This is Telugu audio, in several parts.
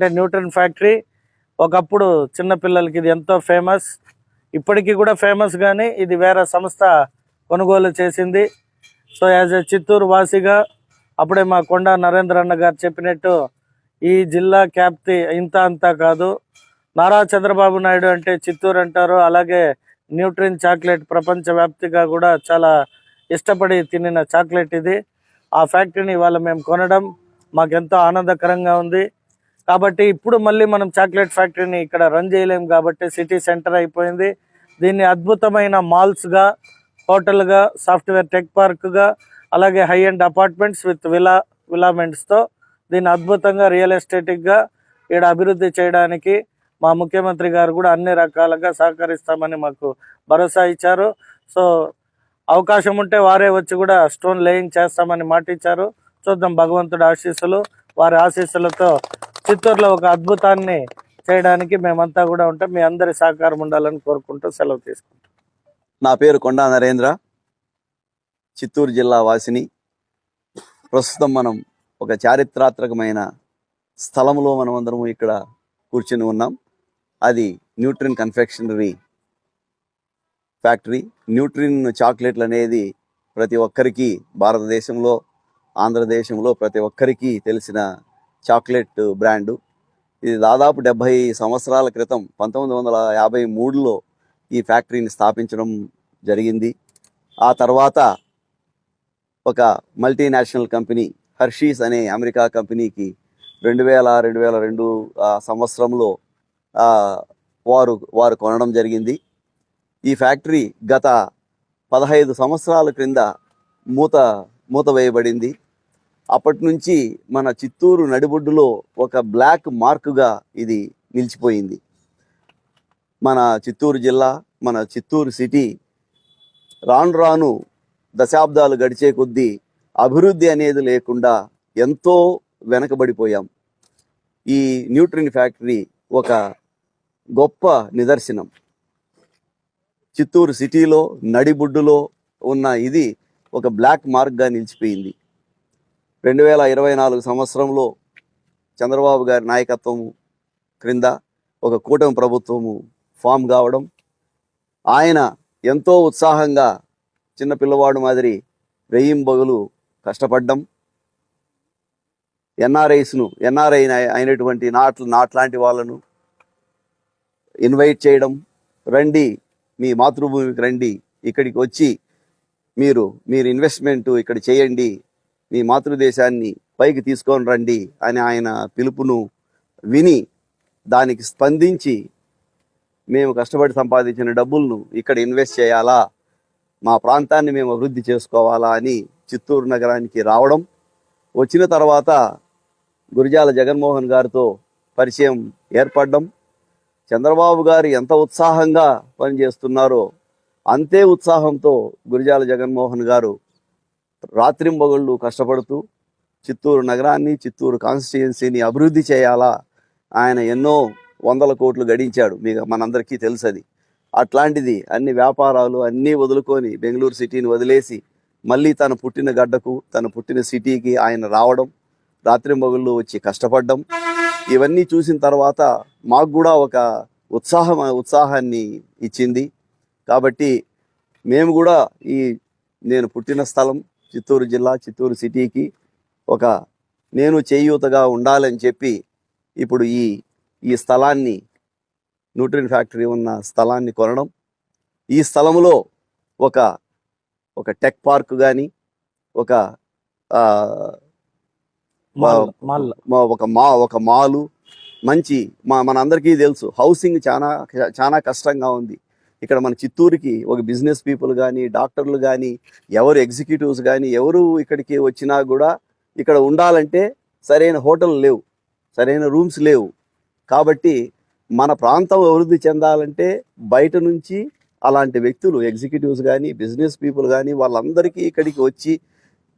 అంటే న్యూట్రన్ ఫ్యాక్టరీ. ఒకప్పుడు చిన్నపిల్లలకి ఇది ఎంతో ఫేమస్. ఇప్పటికీ కూడా ఫేమస్ కానీ ఇది వేరే సంస్థ కొనుగోలు చేసింది. సో యాజ్ ఎ చిత్తూరు వాసిగా అప్పుడే మా కొండ నరేంద్ర అన్న గారు చెప్పినట్టు ఈ జిల్లా క్యాప్తి ఇంత అంతా కాదు. నారా చంద్రబాబు నాయుడు అంటే చిత్తూరు అంటారు. అలాగే న్యూట్రిన్ చాక్లెట్ ప్రపంచవ్యాప్తిగా కూడా చాలా ఇష్టపడి తినిన చాక్లెట్ ఇది. ఆ ఫ్యాక్టరీని ఇవాళ మేము కొనడం మాకెంతో ఆనందకరంగా ఉంది. కాబట్టి ఇప్పుడు మళ్ళీ మనం చాక్లెట్ ఫ్యాక్టరీని ఇక్కడ రన్ చేయలేము కాబట్టి సిటీ సెంటర్ అయిపోయింది. దీన్ని అద్భుతమైన మాల్స్గా హోటల్గా సాఫ్ట్వేర్ టెక్ పార్క్గా అలాగే high and apartments with villa విలామెంట్స్తో దీన్ని అద్భుతంగా రియల్ ఎస్టేటిక్గా ఇక్కడ అభివృద్ధి చేయడానికి మా ముఖ్యమంత్రి గారు కూడా అన్ని రకాలుగా సహకరిస్తామని మాకు భరోసా ఇచ్చారు. సో అవకాశం ఉంటే వారే వచ్చి కూడా స్టోన్ లేయింగ్ చేస్తామని మాట ఇచ్చారు చూద్దాం భగవంతుడి ఆశీస్సులు వారి ఆశీస్సులతో చిత్తూరులో ఒక అద్భుతాన్ని చేయడానికి మేమంతా కూడా ఉంటాం. మీ అందరి సహకారం ఉండాలని కోరుకుంటూ సెలవు తీసుకుంటాం. నా పేరు కొండా నరేంద్ర. చిత్తూరు జిల్లా వాసిని. ప్రస్తుతం మనం ఒక చారిత్రాత్మకమైన స్థలంలో మనం ఇక్కడ కూర్చుని ఉన్నాం. అది న్యూట్రిన్ కన్ఫెక్షనరీ ఫ్యాక్టరీ. న్యూట్రిన్ చాక్లెట్లు అనేది ప్రతి ఒక్కరికి భారతదేశంలో ఆంధ్రదేశంలో ప్రతి ఒక్కరికి తెలిసిన చాక్లెట్ బ్రాండు. ఇది దాదాపు డెబ్భై సంవత్సరాల క్రితం పంతొమ్మిది వందల యాభై మూడులో ఈ ఫ్యాక్టరీని స్థాపించడం జరిగింది. ఆ తర్వాత ఒక మల్టీనేషనల్ కంపెనీ హర్షీస్ అనే అమెరికా కంపెనీకి రెండు వేల రెండు వేల రెండు సంవత్సరంలో వారు వారు కొనడం జరిగింది. ఈ ఫ్యాక్టరీ గత పదహైదు సంవత్సరాల క్రింద మూత మూత వేయబడింది. అప్పటి నుంచి మన చిత్తూరు నడిబొడ్డులో ఒక బ్లాక్ మార్కుగా ఇది నిలిచిపోయింది. మన చిత్తూరు జిల్లా మన చిత్తూరు సిటీ రాను రాను దశాబ్దాలు గడిచే కొద్దీ అభివృద్ధి అనేది లేకుండా ఎంతో వెనకబడిపోయాం. ఈ న్యూట్రిన్ ఫ్యాక్టరీ ఒక గొప్ప నిదర్శనం. చిత్తూరు సిటీలో నడిబుడ్డులో ఉన్న ఇది ఒక బ్లాక్ మార్క్గా నిలిచిపోయింది. రెండు వేల ఇరవై నాలుగు సంవత్సరంలో చంద్రబాబు గారి నాయకత్వము క్రింద ఒక కూటమి ప్రభుత్వము ఫామ్ కావడం ఆయన ఎంతో ఉత్సాహంగా చిన్న పిల్లవాడు మాదిరి వెయ్యింబగులు కష్టపడ్డం ఎన్ఆర్ఐస్ను ఎన్ఆర్ఐ అయినటువంటి నాట్లు నాట్లాంటి వాళ్ళను ఇన్వైట్ చేయడం రండి మీ మాతృభూమికి రండి ఇక్కడికి వచ్చి మీరు మీరు ఇన్వెస్ట్మెంట్ ఇక్కడ చేయండి మీ మాతృదేశాన్ని పైకి తీసుకొని రండి అని ఆయన పిలుపును విని దానికి స్పందించి మేము కష్టపడి సంపాదించిన డబ్బులను ఇక్కడ ఇన్వెస్ట్ చేయాలా? మా ప్రాంతాన్ని మేము అభివృద్ధి చేసుకోవాలా అని చిత్తూరు నగరానికి రావడం వచ్చిన తర్వాత గురిజాల జగన్మోహన్ గారితో పరిచయం ఏర్పడడం చంద్రబాబు గారు ఎంత ఉత్సాహంగా పనిచేస్తున్నారో అంతే ఉత్సాహంతో గురిజాల జగన్మోహన్ గారు రాత్రింబగళ్ళు కష్టపడుతూ చిత్తూరు నగరాన్ని చిత్తూరు కాన్స్టిట్యుయెన్సీని అభివృద్ధి చేయాలా? ఆయన ఎన్నో వందల కోట్లు గడించాడు. మీకు మనందరికీ తెలుసది. అట్లాంటిది అన్ని వ్యాపారాలు అన్నీ వదులుకొని బెంగళూరు సిటీని వదిలేసి మళ్ళీ తన పుట్టిన గడ్డకు తన పుట్టిన సిటీకి ఆయన రావడం రాత్రింబగళ్ళు వచ్చి కష్టపడడం ఇవన్నీ చూసిన తర్వాత మాకు కూడా ఒక ఉత్సాహం ఉత్సాహాన్ని ఇచ్చింది. కాబట్టి మేము కూడా ఈ నేను పుట్టిన స్థలం చిత్తూరు జిల్లా చిత్తూరు సిటీకి ఒక నేను చేయూతగా ఉండాలని చెప్పి ఇప్పుడు ఈ ఈ స్థలాన్ని న్యూట్రిన్ ఫ్యాక్టరీ ఉన్న స్థలాన్ని కొనడం ఈ స్థలంలో ఒక ఒక టెక్ పార్క్ కానీ ఒక ఒక మా ఒక మాలు మంచి మా మనందరికీ తెలుసు హౌసింగ్ చాలా చాలా కష్టంగా ఉంది. ఇక్కడ మన చిత్తూరుకి ఒక బిజినెస్ పీపుల్ కానీ డాక్టర్లు కానీ ఎవరు ఎగ్జిక్యూటివ్స్ కానీ ఎవరు ఇక్కడికి వచ్చినా కూడా ఇక్కడ ఉండాలంటే సరైన హోటల్ లేవు సరైన రూమ్స్ లేవు. కాబట్టి మన ప్రాంతం అభివృద్ధి చెందాలంటే బయట నుంచి అలాంటి వ్యక్తులు ఎగ్జిక్యూటివ్స్ కానీ బిజినెస్ పీపుల్ కానీ వాళ్ళందరికీ ఇక్కడికి వచ్చి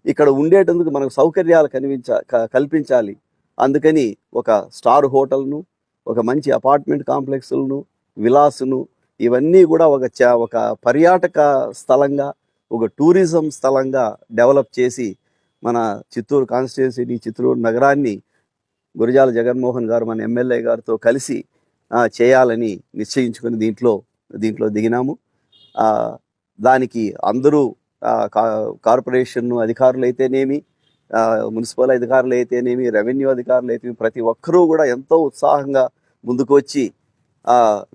ఇక్కడ ఉండేటందుకు మనకు సౌకర్యాలు కనిపించ క- కల్పించాలి. అందుకని ఒక స్టార్ హోటల్ను ఒక మంచి అపార్ట్మెంట్ కాంప్లెక్స్లను విలాసును ఇవన్నీ కూడా ఒక ఒక పర్యాటక స్థలంగా ఒక టూరిజం స్థలంగా డెవలప్ చేసి మన చిత్తూరు కాన్స్టిట్యున్సీని చిత్తూరు నగరాన్ని గురజాల జగన్మోహన్ గారు మన ఎమ్మెల్యే గారితో కలిసి చేయాలని నిశ్చయించుకుని దీంట్లో దీంట్లో దిగినాము. దానికి అందరూ కా- కార్పొరేషన్ అధికారులు అయితేనేమి మున్సిపల్ అధికారులు అయితేనేమి రెవెన్యూ అధికారులు అయితేనేమి ప్రతి ఒక్కరూ కూడా ఎంతో ఉత్సాహంగా ముందుకు వచ్చి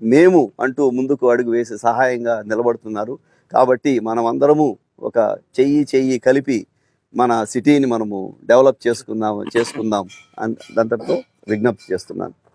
మేము అంటూ ముందుకు అడుగు వేసి సహాయంగా నిలబడుతున్నారు. కాబట్టి మనమందరము ఒక చెయ్యి చెయ్యి కలిపి మన సిటీని మనము డెవలప్ చేసుకుందాం చేసుకుందాం అని దాంతో విజ్ఞప్తి చేస్తున్నాను.